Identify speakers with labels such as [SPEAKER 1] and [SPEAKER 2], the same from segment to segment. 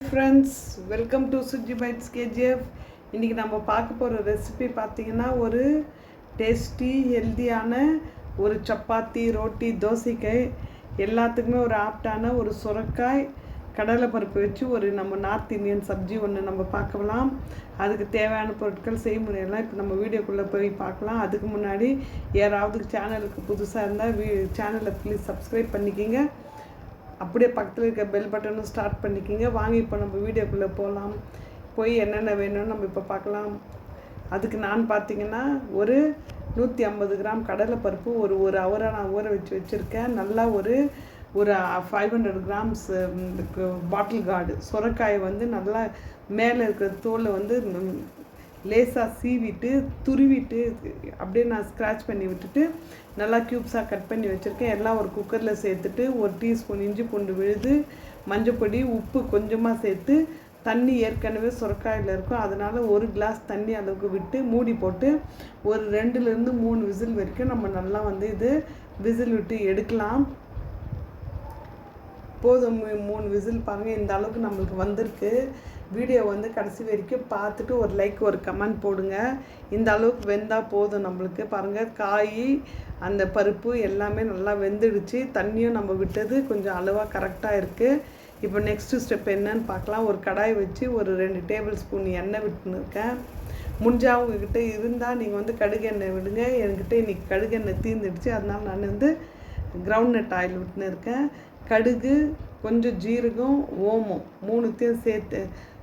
[SPEAKER 1] Friends welcome to Suji bites KGF இன்றைக்கி நம்ம பார்க்க போகிற ரெசிபி பார்த்தீங்கன்னா ஒரு டேஸ்டி ஹெல்த்தியான ஒரு சப்பாத்தி ரோட்டி தோசைக்காய் எல்லாத்துக்குமே ஒரு ஆப்டான ஒரு சுரக்காய் கடலைப்பருப்பு வச்சு ஒரு நம்ம நார்த் இந்தியன் சப்ஜி ஒன்று நம்ம பார்க்கலாம். அதுக்கு தேவையான பொருட்கள் செய்முறையெல்லாம் இப்போ நம்ம வீடியோக்குள்ளே போய் பார்க்கலாம். அதுக்கு முன்னாடி யாராவது சேனலுக்கு புதுசாக இருந்தால் வீ சேனலை ப்ளீஸ் சப்ஸ்கிரைப் பண்ணிக்கிங்க. அப்படியே பக்கத்தில் இருக்க பெல் பட்டனும் ஸ்டார்ட் பண்ணிக்கிங்க. வாங்க இப்போ நம்ம வீடியோக்குள்ளே போகலாம் போய் என்னென்ன வேணும்னு நம்ம இப்போ பார்க்கலாம். அதுக்கு நான் பார்த்தீங்கன்னா ஒரு நூற்றி ஐம்பது கிராம் கடலைப்பருப்பு ஒரு ஒரு அவரை நான் ஊற வச்சு வச்சுருக்கேன். நல்லா ஒரு ஒரு five hundred grams bottle gourd சுரக்காய் வந்து நல்லா மேலே இருக்கிற தோலை வந்து லேசாக சீவிட்டு துருவிட்டு அப்படியே நான் ஸ்க்ராட்ச் பண்ணி விட்டுட்டு நல்லா க்யூப்ஸாக கட் பண்ணி வச்சுருக்கேன். எல்லாம் ஒரு குக்கரில் சேர்த்துட்டு ஒரு டீஸ்பூன் இஞ்சி பூண்டு விழுது மஞ்சப்பொடி உப்பு கொஞ்சமாக சேர்த்து தண்ணி ஏற்கனவே சுரக்காயில் இருக்கும். அதனால் ஒரு கிளாஸ் தண்ணி அளவுக்கு விட்டு மூடி போட்டு ஒரு ரெண்டுலேருந்து மூணு விசில் வரைக்கும் நம்ம நல்லா வந்து இது விசில் விட்டு எடுக்கலாம். போதும் மூணு விசில் பாருங்கள் இந்த அளவுக்கு நம்மளுக்கு வந்திருக்கு. வீடியோ வந்து கடைசி வரைக்கும் பார்த்துட்டு ஒரு லைக் ஒரு கமெண்ட் போடுங்க. இந்த அளவுக்கு வெந்தால் போதும் நம்மளுக்கு. பாருங்கள் காய் அந்த பருப்பு எல்லாமே நல்லா வெந்துடுச்சு. தண்ணியும் நம்ம விட்டது. கொஞ்சம் அளவாக கரெக்டாக இருக்குது இப்போ நெக்ஸ்ட்டு ஸ்டெப் என்னன்னு பார்க்கலாம். ஒரு கடாய் வச்சு ஒரு ரெண்டு டேபிள் ஸ்பூன் எண்ணெய் விட்டுன்னு இருக்கேன் முடிஞ்சால் உங்ககிட்ட இருந்தால் நீங்கள் வந்து கடுகு எண்ணெய் விடுங்க. என்கிட்ட இன்றைக்கி கடுகு எண்ணெய் தீர்ந்துடுச்சு அதனால் நான் வந்து கிரவுண்ட் நட் ஆயில் விட்டுன்னு இருக்கேன். கடுகு கொஞ்சம் ஜீரகம் ஓமம் மூணுத்தையும் சேர்த்து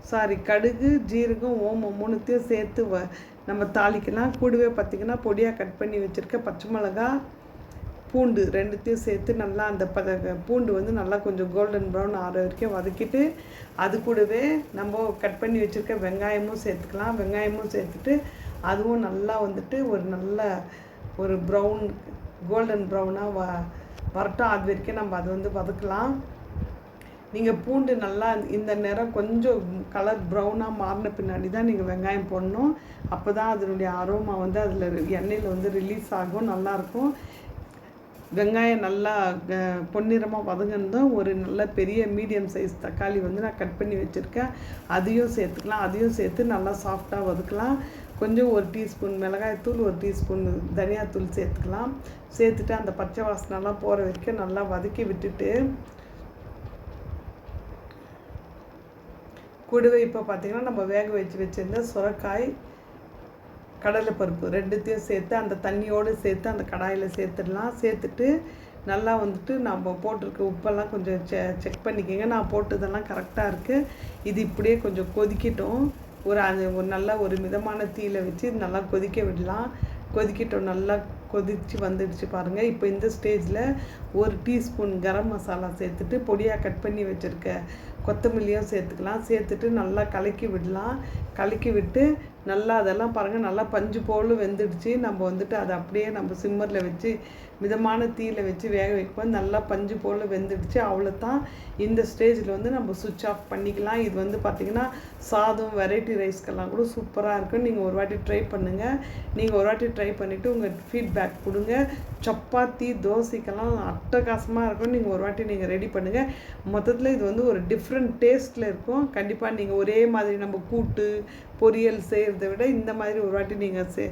[SPEAKER 1] சாரி கடுகு ஜீரகம் ஓமம் மூணுத்தையும் சேர்த்து வ நம்ம தாளிக்கலாம். கூடவே பார்த்திங்கன்னா பொடியாக கட் பண்ணி வச்சுருக்க பச்சை மிளகா பூண்டு ரெண்டுத்தையும் சேர்த்து நல்லா அந்த பத பூண்டு வந்து நல்லா கொஞ்சம் கோல்டன் ப்ரௌன் ஆற வரைக்கும் வதக்கிட்டு அது கூடவே நம்ம கட் பண்ணி வச்சுருக்க வெங்காயமும் சேர்த்துக்கலாம். வெங்காயமும் சேர்த்துட்டு அதுவும் நல்லா வந்துட்டு ஒரு நல்ல ஒரு ப்ரௌன் கோல்டன் ப்ரௌனாக வ வரட்டும். அது வரைக்கும் நம்ம அது வந்து வதக்கலாம். நீங்கள் பூண்டு நல்லா இந்த நேரம் கொஞ்சம் கலர் ப்ரௌனாக மாறின பின்னாடி தான் நீங்கள் வெங்காயம் போடணும். அப்போ தான் அதனுடைய அரோமா வந்து அதில் எண்ணெயில் வந்து ரிலீஸ் ஆகும் நல்லாயிருக்கும் வெங்காயம் நல்லா பொன்னிறமாக வதங்கினதும் ஒரு நல்ல பெரிய மீடியம் சைஸ் தக்காளி வந்து நான் கட் பண்ணி வச்சுருக்கேன். அதையும் சேர்த்துக்கலாம் அதையும் சேர்த்து நல்லா சாஃப்டாக வதக்கலாம். கொஞ்சம் ஒரு டீஸ்பூன் மிளகாய்த்தூள் ஒரு டீஸ்பூன் தனியாத்தூள் சேர்த்துக்கலாம். சேர்த்துட்டு அந்த பச்சை வாசனெல்லாம் போகிற வரைக்கும் நல்லா வதக்கி விட்டுட்டு கூடவே இப்போ பார்த்திங்கன்னா நம்ம வேக வச்சு வச்சுருந்த சுரக்காய் கடலைப்பருப்பு ரெண்டுத்தையும் சேர்த்து அந்த தண்ணியோடு சேர்த்து அந்த கடாயில் சேர்த்துடலாம். சேர்த்துட்டு நல்லா வந்துட்டு நம்ம போட்டிருக்க உப்பெல்லாம் கொஞ்சம் செ செக் பண்ணிக்கோங்க. நான் போட்டதெல்லாம் கரெக்டாக இருக்குது இது இப்படியே கொஞ்சம் கொதிக்கட்டும். ஒரு அது ஒரு நல்ல ஒரு மிதமான தீயில் வச்சு நல்லா கொதிக்க விடலாம். கொதிக்கட்டும் நல்லா கொதித்து வந்துடுச்சு பாருங்கள் இப்போ இந்த ஸ்டேஜில் ஒரு டீஸ்பூன் கரம் மசாலா சேர்த்துட்டு பொடியாக கட் பண்ணி வச்சுருக்க கொத்தமல்லியும் சேர்த்துக்கலாம். சேர்த்துட்டு நல்லா கலக்கி விடலாம். கலக்கி விட்டு நல்லா அதெல்லாம் பாருங்கள் நல்லா பஞ்சு போல் வெந்துடுச்சு. நம்ம வந்துட்டு அதை அப்படியே நம்ம சிம்மரில் வச்சு மிதமான தீயில் வச்சு வேக வைக்கும்போது நல்லா பஞ்சு போல் வெந்துடுச்சு. அவ்வளோ தான் இந்த ஸ்டேஜில் வந்து நம்ம சுவிட்ச் ஆஃப் பண்ணிக்கலாம். இது வந்து பார்த்திங்கன்னா சாதம் வெரைட்டி ரைஸ்க்கெல்லாம் கூட சூப்பராக இருக்கும். நீங்கள் ஒரு வாட்டி ட்ரை பண்ணுங்கள் நீங்கள் ஒரு வாட்டி ட்ரை பண்ணிவிட்டு உங்கள் ஃபீட்பேக் கொடுங்க. சப்பாத்தி தோசைக்கெல்லாம் அட்டகாசமாக இருக்கும். நீங்கள் ஒரு வாட்டி நீங்கள் ரெடி பண்ணுங்கள் மொத்தத்தில் இது வந்து ஒரு டிஃப்ரெண்ட் டேஸ்ட்டில் இருக்கும். கண்டிப்பாக நீங்கள் ஒரே மாதிரி நம்ம கூட்டு பொரியல் செய்கிறத விட இந்த மாதிரி ஒரு வாட்டி நீங்கள் செ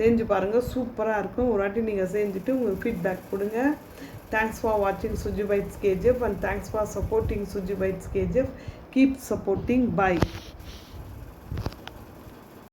[SPEAKER 1] செஞ்சு பாருங்கள் சூப்பராக இருக்கும். ஒரு வாட்டி நீங்கள் செஞ்சுட்டு உங்களுக்கு ஃபீட்பேக் கொடுங்க. தேங்க்ஸ் ஃபார் வாட்சிங் Suji bites KGF and thanks for supporting Suji bites KGF keep supporting bye